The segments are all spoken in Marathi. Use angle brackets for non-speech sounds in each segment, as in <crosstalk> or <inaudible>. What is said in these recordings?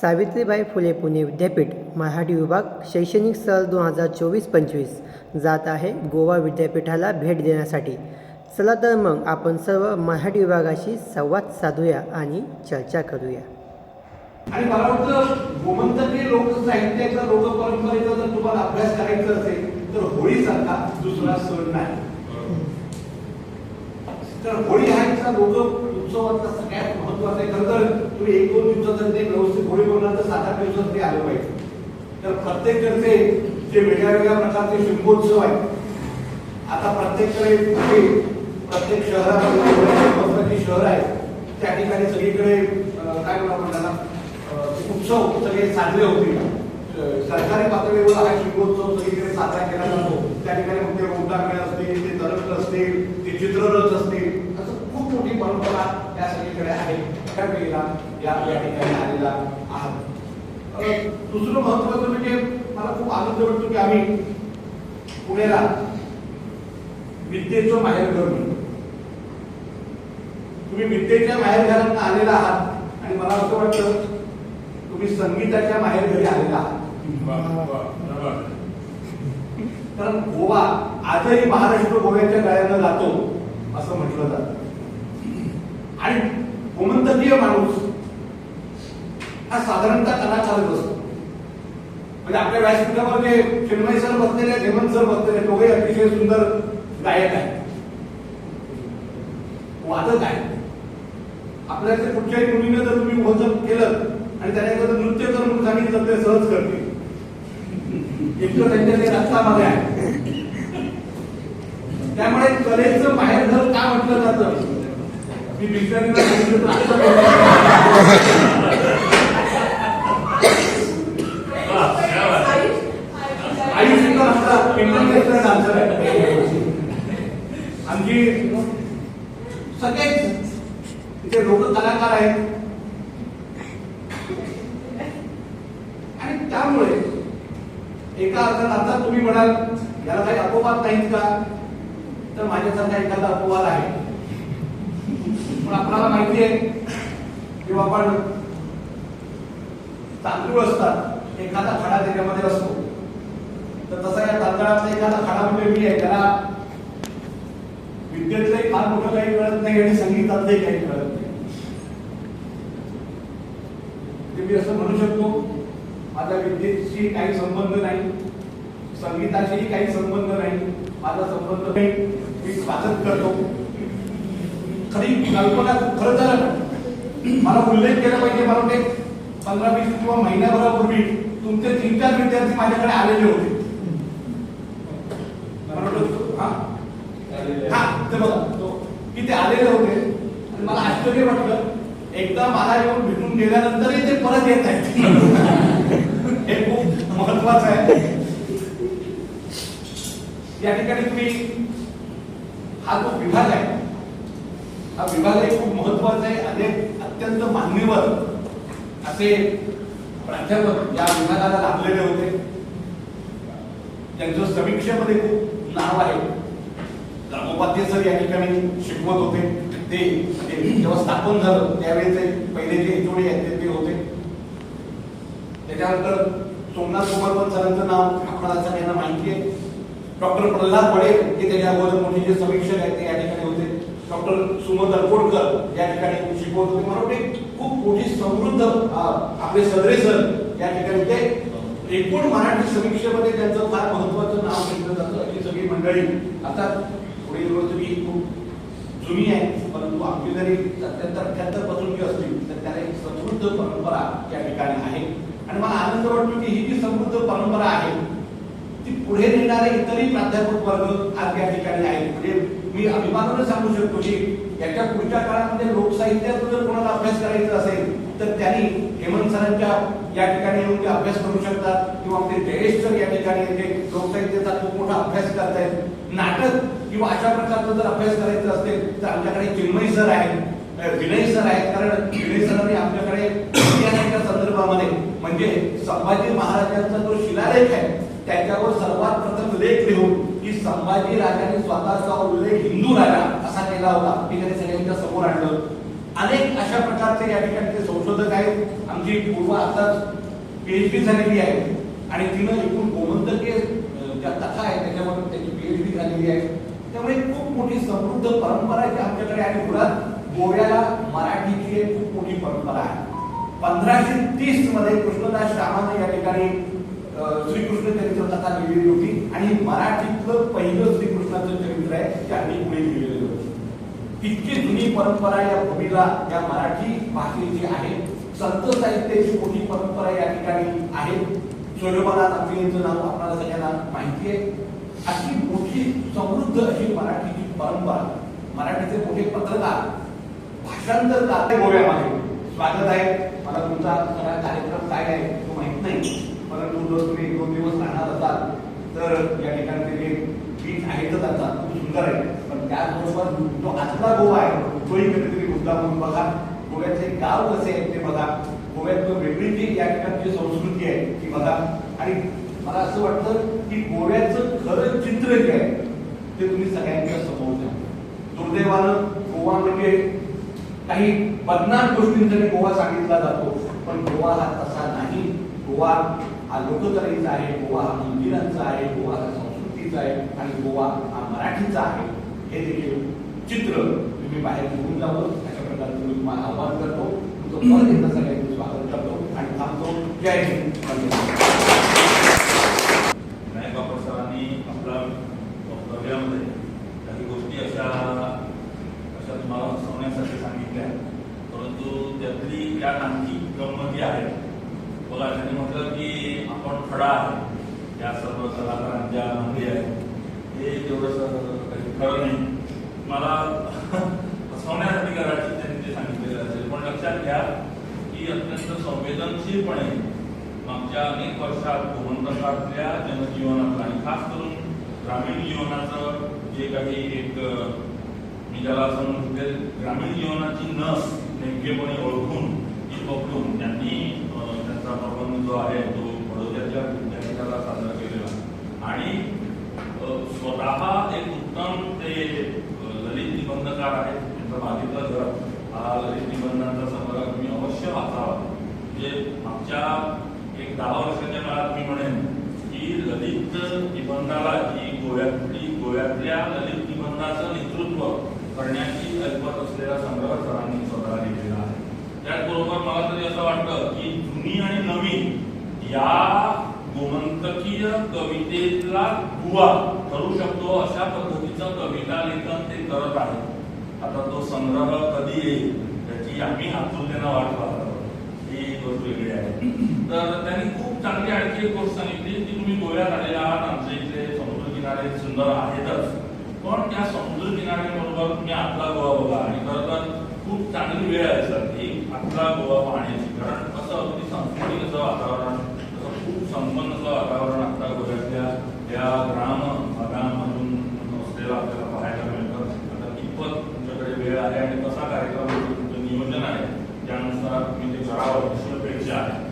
सावित्रीबाई फुले पुणे विद्यापीठ मराठी विभाग शैक्षणिक सल दोन हजार चोवीस पंचवीस. जात आहे गोवा विद्यापीठाला भेट देण्यासाठी. चला तर मग आपण सर्व मराठी विभागाशी संवाद साधूया आणि चर्चा करूया. आणि मला वाटतं गोमंतकीय लोकसाहित्याचा लोक परंपरेचा जर तुम्हाला अभ्यास करायचा असेल तर होळीसारखा दुसरा सण नाही. तर होळी हा इथला लोक उत्सवातला सगळ्यात महत्त्वाचा आहे. खरं तर तुम्ही एक दोन दिवसात ते व्यवस्थित होळी बोलणार तर सात आठ दिवसात ते आलं पाहिजे. तर प्रत्येककडचे जे वेगळ्या वेगळ्या प्रकारचे शिल्पोत्सव आहेत आता प्रत्येककडे कुठे प्रत्येक शहरामध्ये शहर आहे त्या ठिकाणी सगळीकडे काय म्हणू आपण त्याला उत्सव सगळे साजरे होते सरकारी पातळीवर हा शिल्पोत्सव सगळीकडे साजरा केला जातो. त्या ठिकाणी मग ते रोटांगणे असतील ते तरंग असतील ते चित्ररथ असतील खूप मोठी परंपरा या सगळीकडे आहे. या या ठिकाणी आलेला आहात. दुसरं महत्वाचं म्हणजे मला खूप आनंद वाटतो की आम्ही पुण्याला विद्येचं माहेर म्हणून तुम्ही विद्येच्या माहेर घरांना आलेला आहात आणि मला असं वाटतं तुम्ही संगीताच्या माहेर घरी आलेला आहात. कारण गोवा आजही महाराष्ट्र गोव्याच्या गळ्यानं जातो असं म्हटलं जातं. आणि गोमंतकीय माणूस हा साधारणतः कलाकारच असतो. म्हणजे आपल्या व्यासपीठावर जे चिन्मय सर बसलेले आहेत, हेमंत सर बसलेले दोघे अतिशय सुंदर गायक आहेत. वादक आहे आपल्या कुठच्याही मुलीने जर तुम्ही मोजक केलं आणि त्याने एखादं नृत्य करून सांगितलं तर ते सहज करतील. इतकं त्यांच्या ते रक्तामध्ये आहे. त्यामुळे कलेचं बाहेर घर का म्हटलं जातं मी डिक्शनरीला आहे आणखी सगळेच तिथे लोक कलाकार आहेत. आणि त्यामुळे एका अर्थात आता तुम्ही म्हणाल याला काही अपवाद नाहीत का? तर माझ्यासारखा एखादा अपवाद आहे. पण आपल्याला माहिती आहे किंवा आपण तांदूळ असतात एखादा खडा त्याच्यामध्ये असतो. तर तसा या तांदळाचा एखादा खडा म्हणजे मी आहे त्याला विद्येतलंही फार मोठं काही कळत नाही आणि संगीतातलंही काही कळत नाही. ते मी असं म्हणू शकतो माझ्या विद्येशी काही संबंध नाही संगीताशीही काही संबंध नाही माझा संबंध नाही मी वाचत करतो. खरी कल्पना खरं झालं मला उल्लेख केला पाहिजे मला वाटते पंधरा वीस किंवा महिन्याभरापूर्वी तुमचे तीन चार विद्यार्थी माझ्याकडे आलेले होते. हा? ते बघा. की ते आलेले होते. आणि मला आश्चर्य वाटलं एकदा मला येऊन भेटून गेल्यानंतरही ते परत येत आहेत. हे खूप महत्वाचं आहे. या ठिकाणी तुम्ही हा जो विभाग आहे हा विभागही खूप महत्त्वाचा आहे अनेक अत्यंत मान्यवर असे प्राध्यापक या विभागाला लाभलेले होते. त्यांचं समीक्षेमध्ये खूप नाव आहे. रामोपाध्ये सर या ठिकाणी शिकवत होते. ते म्हणजे जेव्हा स्थापन झालं. त्यावेळेचे पहिले जे एचओडी आहेत ते- होते. त्याच्यानंतर सोमनाथ कुमार सरांचं नाव आपण सगळ्यांना माहिती आहे. डॉक्टर प्रल्हाद बडे हे त्याच्या अगोदर मोठे जे समीक्षक आहेत ते या ठिकाणी होते. डॉक्टर सुमन दरपोडकर या ठिकाणी शिकवत होते. मला वाटते खूप मोठी समृद्ध आपले सदरे सर या ठिकाणी ते एकूण मराठी समीक्षेमध्ये त्यांचं फार महत्वाचं नाव घेतलं जातं. ही सगळी मंडळी आता पुढे तुम्ही खूप जुनी आहे परंतु आपली जरी अत्यंत अठ्याहत्तर पासूनची असली तर त्याला एक समृद्ध परंपरा या ठिकाणी आहे. आणि मला आनंद वाटतो की ही जी समृद्ध परंपरा आहे ती पुढे नेणारे इतरही प्राध्यापक वर्ग आज या ठिकाणी आहेत. म्हणजे मी अभिमानानं सांगू शकतो की याच्या पुढच्या काळामध्ये लोकसाहित्याचा जर कोणाला अभ्यास करायचा असेल तर त्यांनी हेमंत सरांच्या या ठिकाणी येऊन ते अभ्यास करू शकतात. किंवा ते जयेश सर या ठिकाणी येते लोकसाहित्याचा खूप मोठा अभ्यास करतायत. नाटक किंवा अशा प्रकारचा जर अभ्यास करायचा असेल तर आमच्याकडे चिन्मय सर आहेत विनय सर आहेत. कारण विनय सरांनी आपल्याकडे इतिहासाच्या संदर्भामध्ये म्हणजे संभाजी महाराजांचा जो शिलालेख आहे त्याच्यावर सर्वात प्रथम लेख लिहून की संभाजी राजाने स्वतःचा उल्लेख हिंदू राजा असा केला होता. ते त्यांनी सगळ्यांच्या समोर आणलं. अनेक अशा प्रकारचे या ठिकाणी ते संशोधक आहेत. आमची पूर्व आताच पीएचडी झालेली आहे. आणि तिनं एकूण गोमंतकीय ज्या कथा आहेत त्याच्यामध्ये त्याची पीएचडी झालेली आहे. त्यामुळे खूप मोठी समृद्ध परंपरा आहे जी आमच्याकडे आणि मुळात गोव्याला मराठीची एक खूप मोठी परंपरा आहे. पंधराशे तीसमध्ये कृष्णदास श्रामाने या ठिकाणी श्रीकृष्ण चरित्र कथा लिहिलेली होती आणि मराठीतलं पहिलं श्रीकृष्णाचं चरित्र आहे ते आम्ही पुढे लिहिलेलं होतं. इतकी जुनी परंपरा या भूमीला या मराठी भाषेची आहे. संत साहित्याची मोठी परंपरा या ठिकाणी आहे. सूर्यमनाथ आंबे यांचं नाव आपल्याला सगळ्यांना माहिती आहे. अशी मोठी समृद्ध अशी मराठीची परंपरा मराठीचे मोठे पत्रकार भाषांतरकार. गोव्यामध्ये स्वागत आहे. मला तुमचा सगळा कार्यक्रम काय आहे तो माहीत नाही. परंतु जर तुम्ही दोन दिवस राहणार असाल तर या ठिकाणी जे बीच आहेतच आता खूप सुंदर आहे. पण त्याचबरोबर जो आजचा गोवा आहे तोही कधीतरी मुद्दा म्हणून बघा. गोव्याचे गाव कसे आहेत ते बघा. गोव्यात वेगळी जी या ठिकाणची संस्कृती आहे ती बघा. आणि मला असं वाटतं की गोव्याचं खरं चित्र जे आहे ते तुम्ही सगळ्यांच्या समोर द्या. दुर्दैवानं गोवा म्हणजे काही बदनाम गोष्टींसाठी गोवा सांगितला जातो पण गोवा हा तसा नाही. गोवा हा लोककलेचा आहे गोवा हा मंदिरांचा आहे गोवा हा संस्कृतीचा आहे आणि गोवा हा मराठीचा आहे. हे देखील चित्र तुम्ही बाहेर घेऊन जावं. अशा प्रकारे तुम्ही तुम्हाला आवाहन करतो. तुमचं परत एकदा सगळ्यांचं स्वागत करतो आणि थांबतो. जय हिंद. वंदे विनायक बापट सरांनी आपल्या वक्तव्यामध्ये काही गोष्टी अशा अशा तुम्हाला हसवण्यासाठी सांगितल्या. परंतु त्यातली या आणखी गंमती आहे बघा त्यांनी म्हटलं की आपण खडा आहे. या सर्व कलाकारांच्या मध्ये आहे हे तेवढंसं काही खरं नाही. मला <laughs> हसवण्यासाठी करायची त्यांनी ते सांगितलेलं असेल पण लक्षात घ्या की अत्यंत संवेदनशीलपणे मागच्या अनेक वर्षात गोमंतकातल्या जनजीवनाचं आणि खास करून ग्रामीण जीवनाचं जे काही एक मी ज्याला असं म्हणते ग्रामीण जीवनाची नस नेमकेपणे ओळखून ती पकडून त्यांनी जो आहे तो बडोद्याच्या विद्यापीठाला साजरा केलेला. आणि स्वतः एक उत्तम ते ललित निबंधकार आहेत त्यांचा मागितला जर हा ललित निबंधांचा संग्रह तुम्ही अवश्य वाचावा म्हणजे मागच्या एक दहा वर्षाच्या काळात मी म्हणेन की ललित निबंधाला जी गोव्यातली गोव्यातल्या ललित निबंधाचं नेतृत्व करण्याची कल्पत असलेला संग्रह सरांनी स्वतः लिहिलेला आहे. त्याचबरोबर मला तरी असं वाटतं की जुनी आणि नवीन या गोमंतकीय कवितेला दुवा ठरू शकतो अशा पद्धतीचं कविता लेखन ते करत आहे आता तो संग्रह कधी येईल त्याची आम्ही आतुरतेनं वाट पाहत ही गोष्ट वेगळी आहे. तर त्यांनी खूप चांगली आणखी एक गोष्ट सांगितली की तुम्ही गोव्यात आलेला आहात आमच्या इथले समुद्र किनारे सुंदर आहेतच. पण त्या समुद्र किनाऱ्याबरोबर तुम्ही आपला गोवा बघा आणि खरं तर खूप चांगली वेळ आहे सर ही आपला गोवा पाहण्याची. कारण कसं अगदी संस्कृती कसं वातावरण तसं खूप संपन्न असं वातावरण आता गोव्यातल्या या ग्राम भागांमधून असलेलं आपल्याला पाहायला मिळतं आता कितपत तुमच्याकडे वेळ आहे आणि कसा कार्यक्रम होतो, तुमचं नियोजन आहे त्यानुसार तुम्ही ते करावं अशी अपेक्षा आहे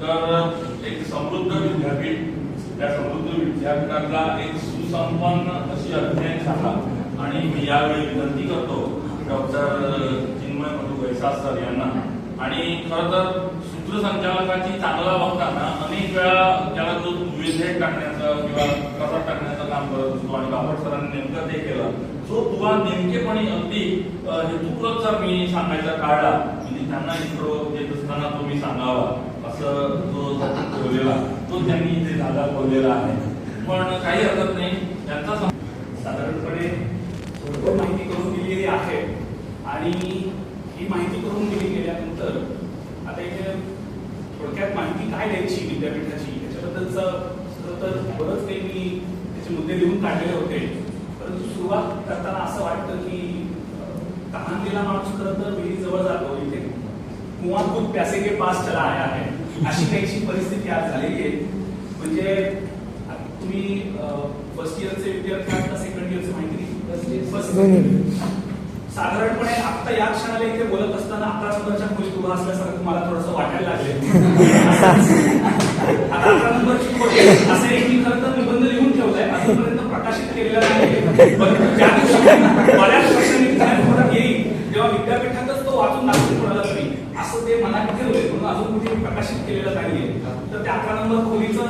तर एक समृद्ध विद्यापीठ त्या समृद्ध विद्यापीठातला एक सुसंपन्न अशी अध्ययन शाखा आणि मी यावेळी विनंती करतो डॉक्टर चिन्मय मधु वैसास सर यांना आणि खरं तर सूत्रसंचालकाची चांगला बघताना अनेक वेळा त्याला जो दुवेधेट टाकण्याचं किंवा कसा टाकण्याचं काम करत असतो आणि बापट सरांनी नेमकं ते केलं जो दुवा नेमकेपणे अगदी अ, हेतुपुरत जर मी सांगायचा काढला. म्हणजे त्यांना इंट्रो देत असताना तो मी सांगावा. असं जो ठेवलेला तो त्यांनी इथे जागा ठेवलेला आहे. पण काही हरकत नाही. त्यांचा साधारणपणे भरपूर माहिती करून दिलेली आहे. आणि ही माहिती करून दिली गेल्यानंतर आता इथे थोडक्यात माहिती काय द्यायची विद्यापीठाची? याच्याबद्दलचं तर बरंच काही मी त्याचे मुद्दे लिहून काढलेले होते. परंतु सुरुवात करताना असं वाटतं की तहानलेला माणूस खरं तर विहिरीजवळ जातो इथे. कुआं खुद प्यासे के पास चला आया है अशी काहीशी परिस्थिती आज झालेली आहे. म्हणजे तुम्ही फर्स्ट इयरचे विद्यार्थी आहात का सेकंड इयरचे माहिती फर्स्ट साधारणपणे आता या क्षणाला इथे बोलत असताना अकरा नंबरच्या खोलीत उभा असल्यासारखं मला थोडंसं वाटायला लागले <laughs> आता अकरा नंबरची खोली असं एक मी खरं तर निबंध लिहून ठेवलाय. अजूनपर्यंत प्रकाशित केलेला नाही परंतु ज्या दिवशी बऱ्याच वर्षांनी ज्ञानपीठात येईल तेव्हा विद्यापीठातच तो वाचून दाखवेल कोणाला तरी असं ते मनात ठेवलंय म्हणून अजून कुठे प्रकाशित केलेलं नाहीये तर त्या अकरा नंबर खोलीचं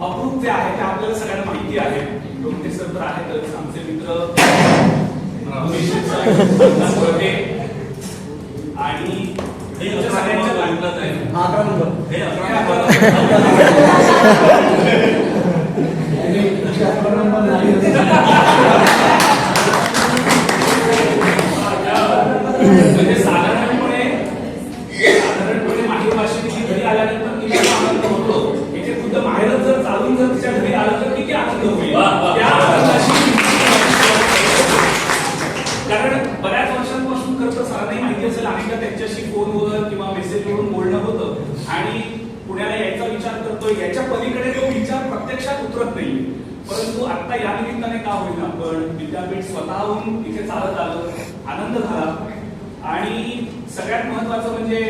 अप्रूप जे आहे ते आपल्याला सगळ्यांना माहिती आहे डोंगरे सर तर आहेतच आमचे मित्र. <laughs> आणि हे अकरा सगळ्यांच्या नंबर सांगितलंच आहे. अकरा नंबर हे अकरा नंबर म्हणजे <laughs> साधारणपणे साधारणपणे माहीर भाषेची घरी आल्यानंतर किती आनंद होतो इथे खुद्द माहेरच जर चालून जर तिच्या घरी आलं तर किती आनंद होईल वा, वा. त्या आनंदाशी कारण बऱ्याच वर्षांपासून खरं तर सरांनाही माहिती असेल अनेकदा त्यांच्याशी फोनवर किंवा मेसेजवरून बोलणं होतं आणि पुण्याला यायचा विचार करतोय याच्या पलीकडे तो विचार प्रत्यक्षात उतरत नाही परंतु आता या निमित्ताने का होईना पण विद्यापीठ स्वतःहून इथे चालत आलं आनंद झाला आणि सगळ्यात महत्वाचं म्हणजे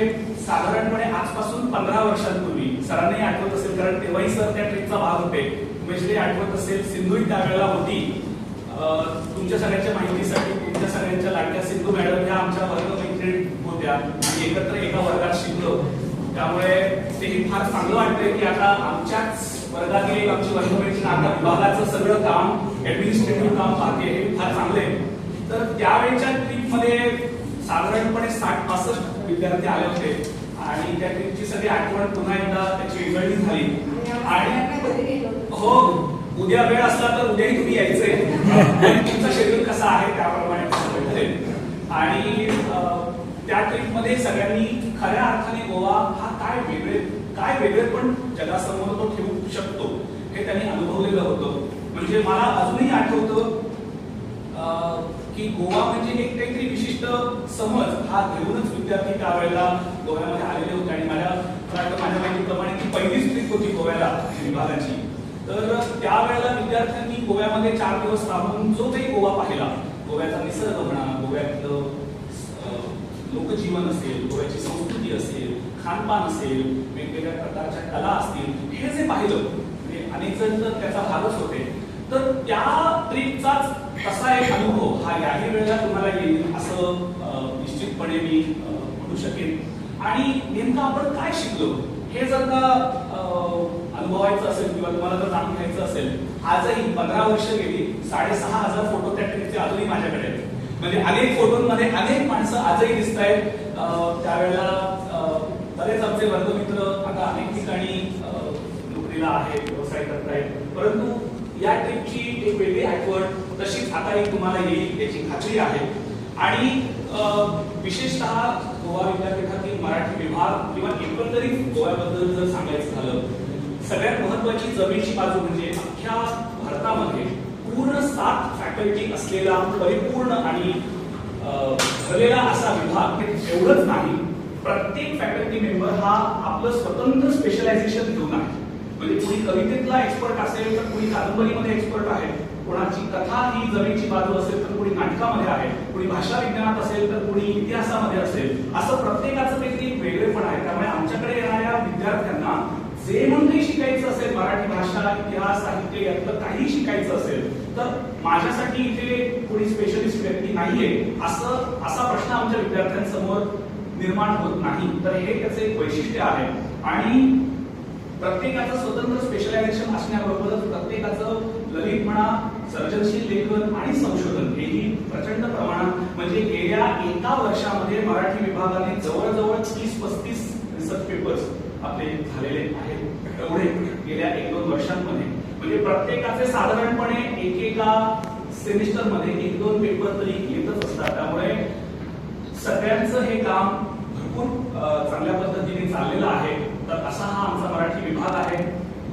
साधारणपणे आजपासून पंधरा वर्षांपूर्वी सरांनाही आठवत असेल कारण तेव्हाही सर त्या ट्रिपचा भाग होते. उमेशलाही आठवत असेल सिंधू त्यावेळेला होती. तुमच्या सगळ्यांच्या माहितीसाठी तुमच्या सगळ्यांच्या लाडक्या सिंधू मॅडम ह्या आमच्या वर्गमैत्रिणी होत्या. आणि एकत्र एका वर्गात शिकलो. त्यामुळे तेही फार चांगलं वाटतंय की आता आमच्याच वर्गातील एक आमची वर्गमैत्रीण आता विभागाचं सगळं काम ऍडमिनिस्ट्रेटिव्ह काम पाहते हे फार चांगलं आहे तर त्यावेळेच्या ट्रीपमध्ये साधारणपणे साठ पासष्ट विद्यार्थी आले होते. आणि त्या ट्रिपची सगळी आठवण पुन्हा एकदा त्याची उजळणी झाली. आणि हो उद्या वेळ असला तर उद्याही तुम्ही यायचंय. तुमचा शेड्यूल कसा आहे त्याप्रमाणे आणि त्या ट्रीपमध्ये सगळ्यांनी खऱ्या अर्थाने गोवा हा काय वेगळे काय वेगळे पण जगासमोर तो ठेवू शकतो हे त्यांनी अनुभवलेलं होतं. म्हणजे मला अजूनही आठवतं की गोवा म्हणजे एक काहीतरी विशिष्ट समज हा घेऊनच विद्यार्थी त्यावेळेला गोव्यामध्ये आलेले होते आणि मला वाटतं माझ्या माहितीप्रमाणे ती पहिलीच ट्रिप होती गोव्याला विभागाची तर त्यावेळेला विद्यार्थ्यांनी गोव्यामध्ये चार दिवस राहून जो काही गोवा पाहिला गोव्याचा निसर्ग म्हणा गोव्यातलं लोकजीवन असेल गोव्याची संस्कृती असेल खानपान असेल वेगवेगळ्या प्रकारच्या कला असतील हे जे पाहिलं म्हणजे अनेक जण तर त्याचा भागच होते. तर त्या ट्रिपचाच तसा एक अनुभव हा याही वेळेला तुम्हाला येईल असं निश्चितपणे मी म्हणू शकेन. आणि नेमकं आपण काय शिकलो? हे जर का अनुभवायचं असेल किंवा तुम्हाला जर जाणून घ्यायचं असेल आजही पंधरा वर्ष गेली साडेसहा हजार फोटो त्या ट्रिपचे अजूनही माझ्याकडे आहेत. म्हणजे अनेक फोटोंमध्ये अनेक माणसं आजही दिसत आहेत त्यावेळेला बरेच आमचे वर्गमित्र आता अनेक ठिकाणी नोकरीला आहेत व्यवसाय करतायत. परंतु या ट्रिपची एक वेगळी आठवण तशीच आताही तुम्हाला येईल याची खात्री आहे. आणि विशेषतः गोवा विद्यापीठातील मराठी विभाग किंवा एकंदरीत गोव्याबद्दल जर सांगायचं झालं सगळ्यात महत्वाची जमीनची बाजू म्हणजे अख्ख्या भारतामध्ये पूर्ण सात फॅकल्टी असलेला परिपूर्ण आणि भरलेला असा विभाग एवढंच नाही. प्रत्येक फॅकल्टी मेंबर हा आपलं स्वतंत्र स्पेशलायझेशन घेऊन आहे. म्हणजे कुणी कवितेतला एक्सपर्ट असेल तर कुणी कादंबरीमध्ये एक्सपर्ट आहे. कोणाची कथा ही जमेची बाजू असेल तर कुणी नाटकामध्ये आहे कुणी भाषा विज्ञानात असेल तर कुणी इतिहासामध्ये असेल असं प्रत्येकाचं काहीतरी वेगळेपण आहे. त्यामुळे आमच्याकडे येणाऱ्या विद्यार्थ्यांना जे म्हणून काही शिकायचं असेल मराठी भाषा इतिहास साहित्य यातलं काही शिकायचं असेल तर माझ्यासाठी इथे कोणी स्पेशलिस्ट व्यक्ती नाहीये असं असा प्रश्न आमच्या विद्यार्थ्यांसमोर निर्माण होत नाही. तर हे त्याचं एक वैशिष्ट्य आहे. आणि प्रत्येकाचं स्वतंत्र स्पेशलायझेशन असण्याबरोबरच प्रत्येकाचं ललित म्हणा सर्जनशील लेखन आणि संशोधन हेही प्रचंड प्रमाणात म्हणजे गेल्या एका वर्षामध्ये मराठी विभागाने जवळजवळ तीस पस्तीस रिसर्च पेपर्स आपले झालेले आहेत. एवढे गेल्या एक दोन वर्षांमध्ये. म्हणजे प्रत्येकाचे साधारणपणे एकेका सेमिस्टरमध्ये एक दोन पेपर तरी येतच असतात. त्यामुळे सगळ्यांचं हे काम भरपूर चांगल्या पद्धतीने चाललेलं आहे. तर असा हा आमचा मराठी विभाग आहे.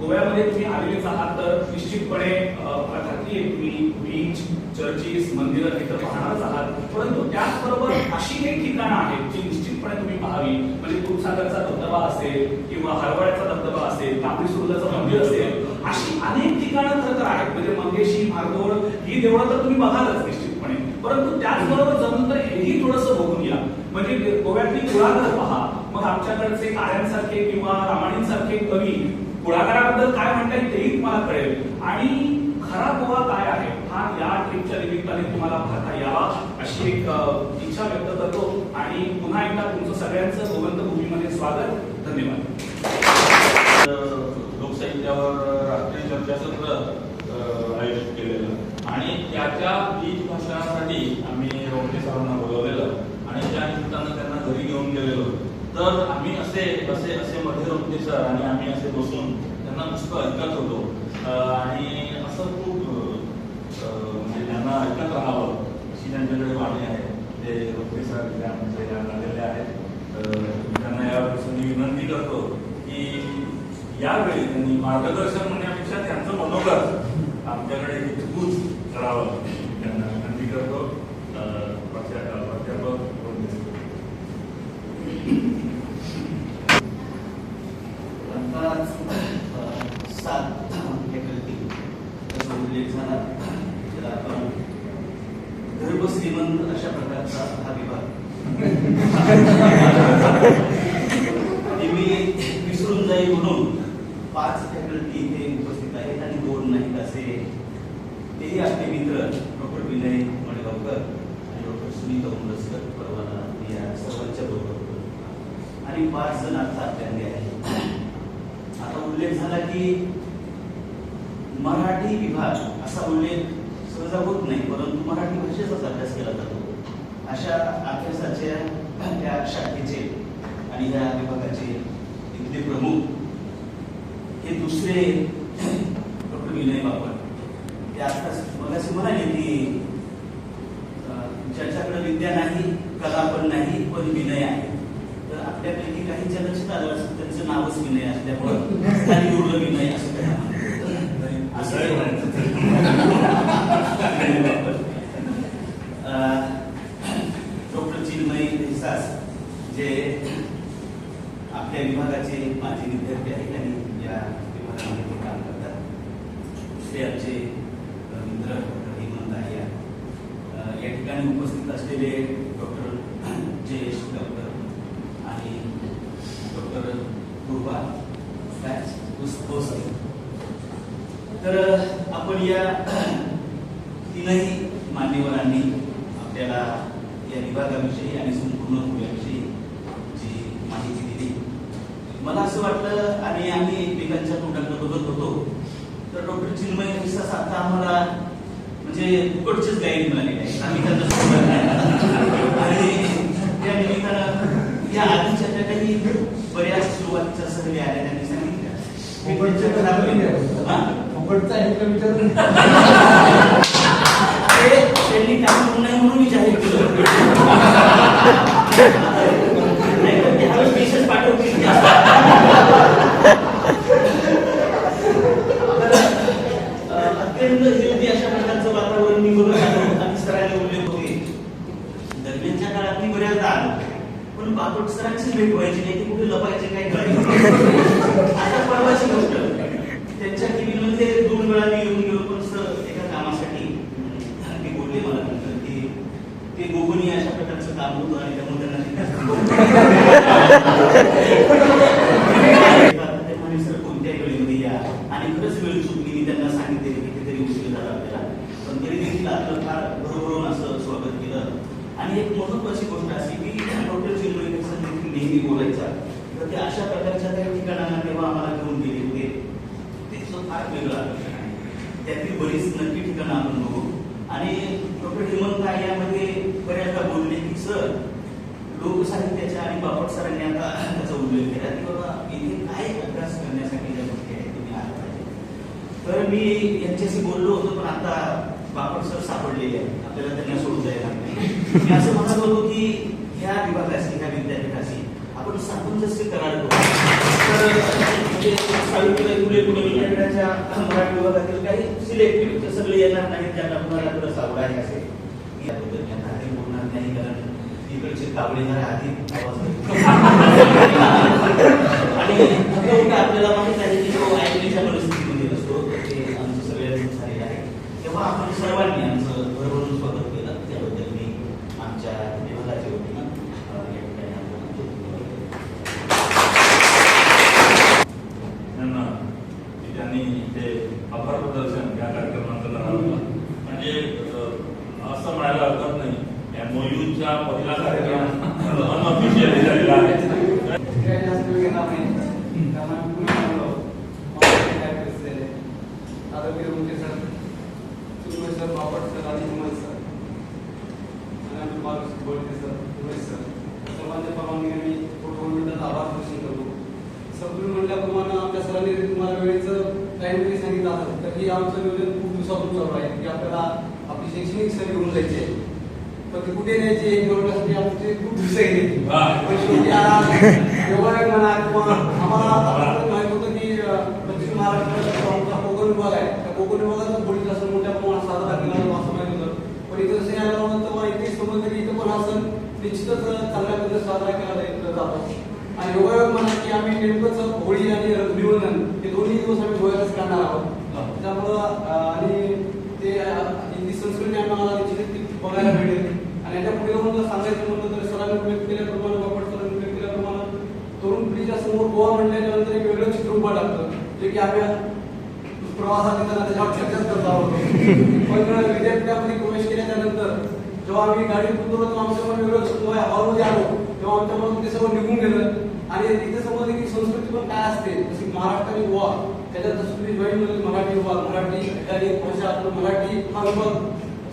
गोव्यामध्ये तुम्ही आलेलेच आहात तर निश्चितपणे अ, आहे तुम्ही बीच चर्चेस मंदिरं तिथं पाहणारच आहात. परंतु त्याचबरोबर अशी काही ठिकाणं आहेत जी निश्चितपणे तुम्ही पाहावी. म्हणजे दूधसागरचा धबधबा असेल किंवा हरवळ्याचा धबधबा असेल तांबडी सुरुलाचं मंदिर असेल अशी अनेक ठिकाणं खरं तर आहेत. म्हणजे मंगेशी मारदोळ ही देवळं तर तुम्ही बघालच निश्चितपणे. परंतु त्याचबरोबर जमून तर हेही थोडंसं बघून या. म्हणजे गोव्यातली कुळागर पहा. मग आमच्याकडचे कार्यांसारखे किंवा रामाणींसारखे कवी पुढाकाराबद्दल काय म्हणतात तेही तुम्हाला कळेल. आणि खरा गोवा काय आहे हा या ट्रिपच्या निमित्ताने तुम्हाला पाहता यावा अशी एक इच्छा व्यक्त करतो. आणि पुन्हा एकदा तुमचं सगळ्यांचं गोवंत भूमीमध्ये स्वागत. धन्यवाद. धन्यवाद लोकसाहित्यावर राष्ट्रीय चर्चासत्र आयोजित केलेलं. आणि त्याच्या बीज भाषणासाठी आम्ही रोमटे सरांना बोलवलेलं आणि त्या निमित्तानं त्यांना घरी घेऊन गेलेलो तर आम्ही असे असे असे मध्ये होते सर आणि आम्ही असे बसून त्यांना नुसतं ऐकत होतो. आणि असं खूप म्हणजे त्यांना ऐकत राहावं अशी त्यांच्याकडे वाणी आहे. ते रोमटे सर इथे आमचे आलेले आहेत त्यांना या प्रसंगी विनंती करतो की यावेळी त्यांनी मार्गदर्शन म्हणण्यापेक्षा त्यांचं मनोगत आमच्याकडे हितगुज करावं त्यांना विनंती करतो अं, प्राध्या- प्राध्यापक रोंढे. आत्ताच अ, सात फॅकल्टी त्याचा उल्लेख झाला तर आपण गर्भ श्रीमंत अशा प्रकारचा हा विभाग. <laughs> मी विसरून जाईल म्हणून पाच फॅकल्टी इथे उपस्थित आहेत आणि दोन नाहीत असे तेही आपले मित्र डॉक्टर विनय मडगावकर आणि डॉक्टर सुनीता उमरसकर परवाना या सर्वांच्या बरोबर होतो. आणि पाच जण आता आपल्याकडे आहेत आता उल्लेख झाला की मराठी विभाग असा उल्लेख सहजा होत नाही परंतु मराठी भाषेचाच अभ्यास केला जातो अशा अभ्यासाच्या त्या शाखेचे आणि या विभागाचे इथले प्रमुख हे दुसरे डॉक्टर विनय बापट ते आताच मगाशी म्हणाले की ज्याच्याकडे विद्या नाही कला पण नाही पण विनय आहे. तर आपल्यापैकी काही ज्या लक्षात आलं असेल त्यांचं नावच विनय असल्यामुळं खाली उरलं विनय असं असं डॉक्टर चिन्मय देसास जे आपल्या विभागाचे माजी विद्यार्थी आहेत आणि या विभागामध्ये ते काम करतात ते आमचे अ, मित्र डॉक्टर हेमंत आर्या अ, या ठिकाणी उपस्थित असलेले डॉक्टर जयेश डॉक्टर आणि डॉक्टर किंवा काय भोसले तर आपण या <clears throat> तीनही मान्यवरांनी आपल्याला या विभागाविषयी आणि संपूर्ण पुण्याविषयी जी माहिती दिली. मला असं वाटलं आणि आम्ही एकमेकांच्या तोंडाकडे बघत होतो तर डॉक्टर चिन्मय विश्वास आता आम्हाला म्हणजे फुकटचेच गाईड मिळाले आहेत आम्ही त्यांना आणि त्या निमित्तानं या आधीच्या त्या काही सहली आल्या त्यांनी सांगितल्या मी त्यांच्या त्यांनी काम म्हणून जाहीर केलं नाही तर त्यावेळेस मेसेज पाठवतील ते असं. तर, अं, अत्यंत हेल्दी अशा प्रकारचं वातावरण मी बघत आलो आणि सरांनी उल्लेख होते दरम्यानच्या काळात मी बऱ्याचदा आलो पण बापट सरांचीच भेट व्हायची नाही ते कुठे लपायचे काय करायचे आता परवाची गोष्ट त्यांच्या टीव्हीमध्ये दोन वेळा मी येऊन गेलो पण सर एका कामासाठी अं, ते बोलले मला नंतर की ते गोपनीय अशा प्रकारचं काम होतं आणि त्यामुळे त्यांना ते म्हणे, सर कोणत्याही वेळेमध्ये या आणि खरंच वेळ चुकली मी त्यांना सांगितले की कितीतरी उशीर झाला आपल्याला पण तरी देखील आपलं फार भरभरून असं स्वागत केलं. आणि एक महत्वाची गोष्ट अशी की डॉक्टर चिन्मय देखील नेहमी बोलायचा. तर ते अशा प्रकारच्या त्या ठिकाणांना तेव्हा आम्हाला घेऊन गेले होते. ते फार वेगळं आकर्षण आहे. त्यातील बरीच नक्की ठिकाणं आपण बघू. आणि डॉक्टर हेमंत यामध्ये बऱ्याचदा बोलले की सर लोकसाहित्याच्या आणि बापट सरांनी आता त्याचा उल्लेख केला की बाबा इथे काय अभ्यास करण्यासाठी ज्या गोष्टी आहेत तुम्ही आला पाहिजे तर मी यांच्याशी बोललो होतो पण आता बाबर सर सापडलेले आहेत आपल्याला त्यांना सोडून जायला लागले मी असं म्हणत होतो की ह्या विभागाशी ह्या विद्यापीठाशी आपण सामंजस्य करार करू तर म्हणजे सावित्रीबाई फुले पुणे विद्यापीठाच्या मराठी विभागातील काही सिलेक्टिव्ह सगळे येणार नाहीत ज्यांना कुणाला तुला सावड असेल. याबद्दल त्यांना काही बोलणार नाही कारण इकडचे कावळे आधी आणि आपल्याला माहीत आहे की तेव्हा आपण सर्वांनी आमचं भरभरून स्वागत केलं त्याबद्दल मी आमच्या विभागाच्या वतीनं या ठिकाणी त्यांनी ते आभार प्रदर्शन या कार्यक्रमाचं म्हणजे असं म्हणायला हरकत नाही. या मोयूच्या पहिला कार्यक्रम अनऑफिशियली झालेला आहे. Gracias. Sir sir Bapat sir आणि उमेश सर. आणि सर उमेश सर. सर्वांच्या परवानगीने मी मिनिटात आभार प्रदर्शन करतो. सर तुम्ही म्हटल्याप्रमाणे आमच्या सरांनी तुम्हाला वेळेचं टाइम जरी सांगितलं असेल तर ही आमचं नियोजन खूप दिवसापासून चालू आहे. की आपल्याला आपली शैक्षणिक सहल घेऊन जायची. आहे पण ती कुठे न्यायची? हे निवडण्यासाठी आमचे खूप दिवस गेले. पण शेवटी एवढं म्हणा किंवा आम्हाला माहीत होतं की जो आमचा कोकण विभाग आहे. कोकण विभागाचा होळीचा सण मोठ्या प्रमाणात साजरा केला जातो असं माहीत होतं पण इथं जसं आल्यानंतर तेव्हा इथे समजलं की इथं पण सण निश्चितच चांगल्या पद्धतीने साजरा केला जातो. आणि योगायोग म्हणा की आम्ही नेमकंच होळी आणि रंगविवंदन हे दोन्ही दिवस आम्ही गोव्यातच करणार आहोत. त्यामुळं आणि ते अं, ही संस्कृती आम्हाला निश्चित बघायला मिळेल. आणि याच्यापुढे जर सांगायचं म्हणलं तर सरांनी उल्लेख केल्याप्रमाणे बापट सरांनी उल्लेख केल्याप्रमाणे तरुण पिढीच्या समोर गोवा म्हणल्यानंतर एक वेगळं चित्र उभं टाकतं जे की आम्ही प्रवासात येताना त्याच्यावर चर्चाच करत आहोत पण विद्यापीठामध्ये प्रवेश केल्याच्यानंतर जेव्हा आम्ही गाडी उतरलो तेव्हा आमच्या पण वेगळं हॉलमध्ये आलो. तेव्हा आमच्या ते सगळं निघून गेलं. आणि तिथे समजलं की संस्कृती पण काय असते? जशी महाराष्ट्र आणि गोवा. त्याच्यात जसं तुम्ही जॉईन मध्ये मराठी गोवा मराठी इटाली भाषा आपलं मराठी हा विभाग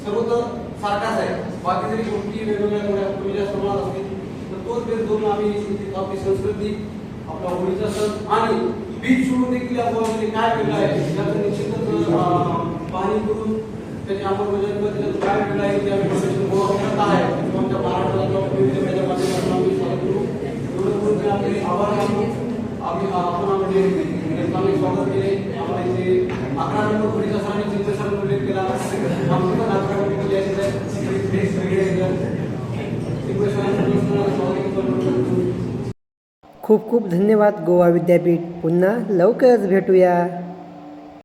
सर्वत्र सारखाच आहे. बाकी जरी गोष्टी वेगवेगळ्या थोड्या वेगळ्या प्रमाणात असतील तर तोच बेस धरून आम्ही आपली संस्कृती आपला होळीचा सण आणि बीच सोडून देखील या म्हणजे काय केलं आहे याचं निश्चितच पाणी करून त्याची अंमलबजावणी काय केलं आहे त्या विषयाची प्रदर्शन आहे आमच्या महाराष्ट्राला माध्यमातून आम्ही करू. एवढं करून आपले आभार आम्ही आपण म्हणजे आम्ही स्वागत केले. आम्हाला इथे अकरा नंबर होळीचा सरांनी चिंता उल्लेख केला. आमची पण अकरा नंबर होळी आहे वेगळे आहेत स्वागत केलं खूप खूप धन्यवाद गोवा विद्यापीठ. पुन्हा लवकरच भेटूया.